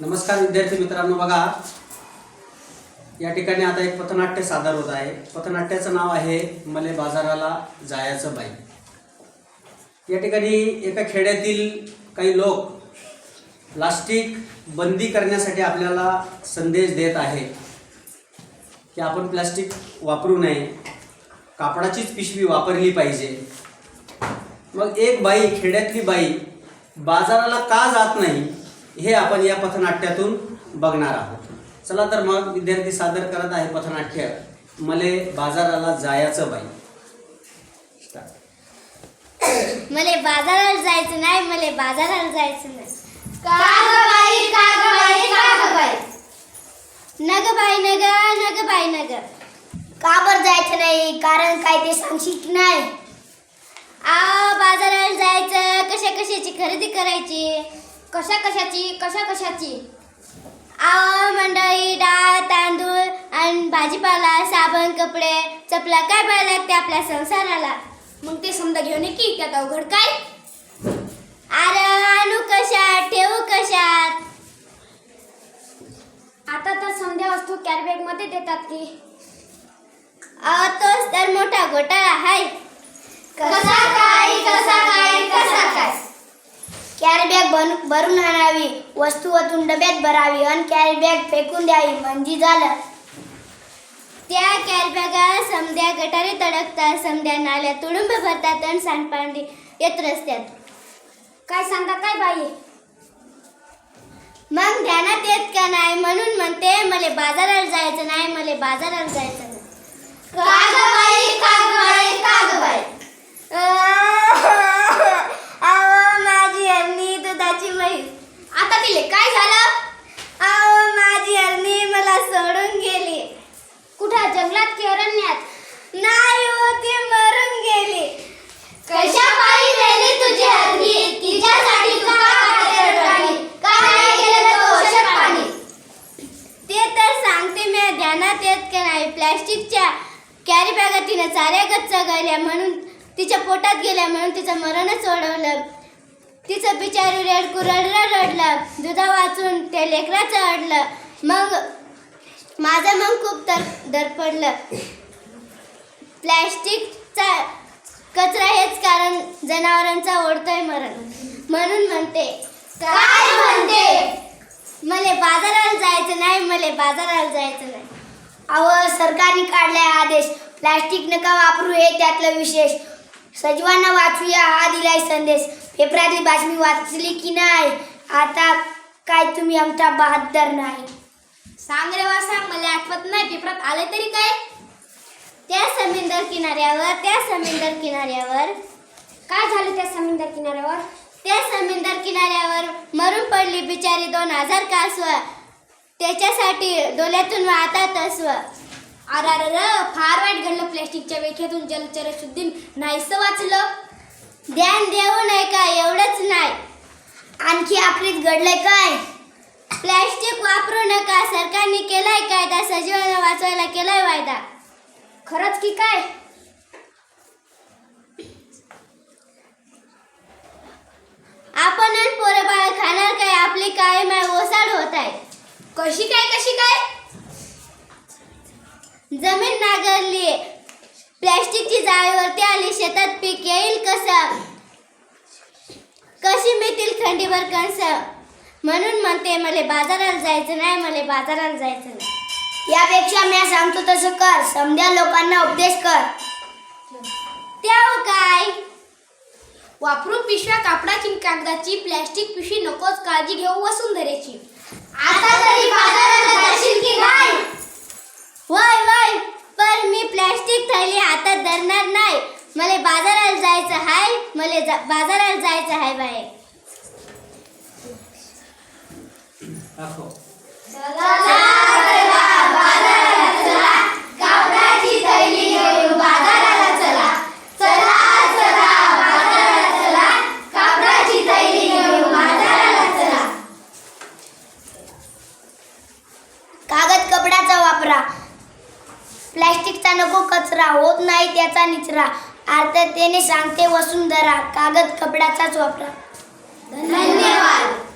नमस्कार विद्यार्थी मित्रांनो बघा. या ठिकाणी आता एक पथनाट्य सादर होत आहे. पथनाट्याचं नाव आहे मले बाजाराला जायचं बाई. या ठिकाणी एका खेड्यातील काही लोक प्लास्टिक बंदी करण्यासाठी आपल्याला संदेश देत आहे की आपण प्लास्टिक वापरू नये. कापडाचीच पिशवी वापरली पाहिजे. मग एक बाई खेड्यातली बाई बाजाराला का जात नाही? हे आपण या पथनाट्यातून बघणार आहोत. चला तर मग विद्यार्थी सादर करत आहे पथनाट्य. मले बाजाराला जायचं बाई. मले बाजाराला जायचं नाही मले बाजाराला जायचं नाही. कागबाई कागबाई कागबाई. नग बाई नग नग बाई नग. का बरं जायचं नाही? कारण काय ते सांगशील की नाही? आ बाजाराला जायचं कशा कशाची खरेदी करायची? कशा कशाची कशा कशाची? आव मंडळी डाळ तांदूळ आणि भाजीपाला साबण कपडे चपला काय पाहिजे लागते आपल्या संसाराला? मग ते समजा घेऊन ये की त्यात अवघड काय? अरे आणू कशात? ठेवू कशात? आता तर समजा वस्तू कॅरीबॅगमध्ये देतात की. अहो तोच तर मोठा घोटाळा आहे कसा काय कसा काय कॅरी बॅग बन भरून आणावी वस्तू वतून डब्यात भरावी आणि कॅरी बॅग फेकून द्यावी म्हणजे झालं. त्या कॅरबॅगा समध्या गटारे तडकतात समध्या नाल्या तुडुंब भरतात आणि सांडपाणी येत रस्त्यात. काय सांगा काय बाई? मग ध्यानात येत का नाही? म्हणून म्हणते मला बाजाराला जायचं नाही मला बाजाराला जायचं नाही कागबाई कागबाई कागबाई अहो माझी हरणी दुधाची म्हैस आता तिले काय झालं अहो माझी हरणी मला सोडून गेली कुठं जंगलात किरण्यात नाही हो मरून गेली. कशा पायी गेली तुझी हरणी तिच्यासाठी का रडवाणी? का नाही तो औषध पाणी? ते तर सांगते मी ध्यानात येत की नाही. प्लॅस्टिकच्या कॅरी बॅगा तिने चाऱ्या गच्च गळल्या म्हणून तिच्या पोटात गेल्या म्हणून तिचं मरणच ओढवलं. तिचं बिचारी रेडकू रडलं रडलं. दुधा वाचून ते लेकराचं अडलं. मग माझं मग खूप दर पडलं प्लॅस्टिकचा कचरा हेच कारण जनावरांचा ओढतोय मरण. म्हणून म्हणते काय म्हणते? मले बाजाराला जायचं नाही मले बाजाराला जायचं नाही. अव सरकारने काढलाय आदेश. प्लास्टिक नका वापरू हे त्यातलं विशेष. सजीवांना वाचूया हा दिलाय संदेश. पेपरातली बातमी वाचली की नाही? आता काय तुम्ही आमचा बहादर नाही. सांग रे वा सांग. मला आठवत नाही पेपरात आले तरी काय? त्या समुद्र किनाऱ्यावर त्या समुद्र किनाऱ्यावर. काय झालं त्या समुद्र किनाऱ्यावर? त्या समुद्र किनाऱ्यावर मरून पडली बिचारी दोन हजार कासव त्याच्यासाठी डोल्यातून वाहतात अस्व अर अरे फार वाईट घडलं प्लॅस्टिकच्या वेख्यातून जलचर शुद्धी नाहीसं वाचलं. ध्यान देऊ नये का एवढंच नाही. आणखी आखरीत घडलंय काय? प्लॅस्टिक वापरू नका. सरकारने केलाय कायदा. सजीवांना वाचवायला केलाय वायदा. खरंच की काय? आपण पोरे बाळ खाणार काय? आपली काय माय ओसाड होत आहे. कशी काय कशी काय? जमीन नांगरली प्लॅस्टिकची जाळीवरती आली. शेतात पीक येईल कसं? कशी मिळतील खंडीवर कणसं? म्हणून म्हणते मला बाजाराला जायचं नाही मला बाजाराला जायचं नाही. यापेक्षा मी सांगतो तसं कर समध्या लोकांना उपदेश कर. त्याव काय? वापरून पिशव्या कापडाची कागदाची प्लॅस्टिक पिशवी नकोच काळजी घेऊ वसुंधरेची. आता तरी बाजाराला जाशील की नाही? वय वय पण मी प्लॅस्टिक थैली हातात धरणार नाही. मला बाजाराला जायचं हाय मला जा- बाजाराला जायचं हाय बाय दाखव कापडाची थैली घेऊन बाजाराला चला चला चला बाजाराला चला कापडाची थैली घेऊन बाजाराला चला कागद कपड्याचा वापरा. प्लॅस्टिकचा नको कचरा होत नाही त्याचा निचरा. अर्थतेने सांगते वसुंधरा कागद कपड्याचाच वापरा. धन्यवाद.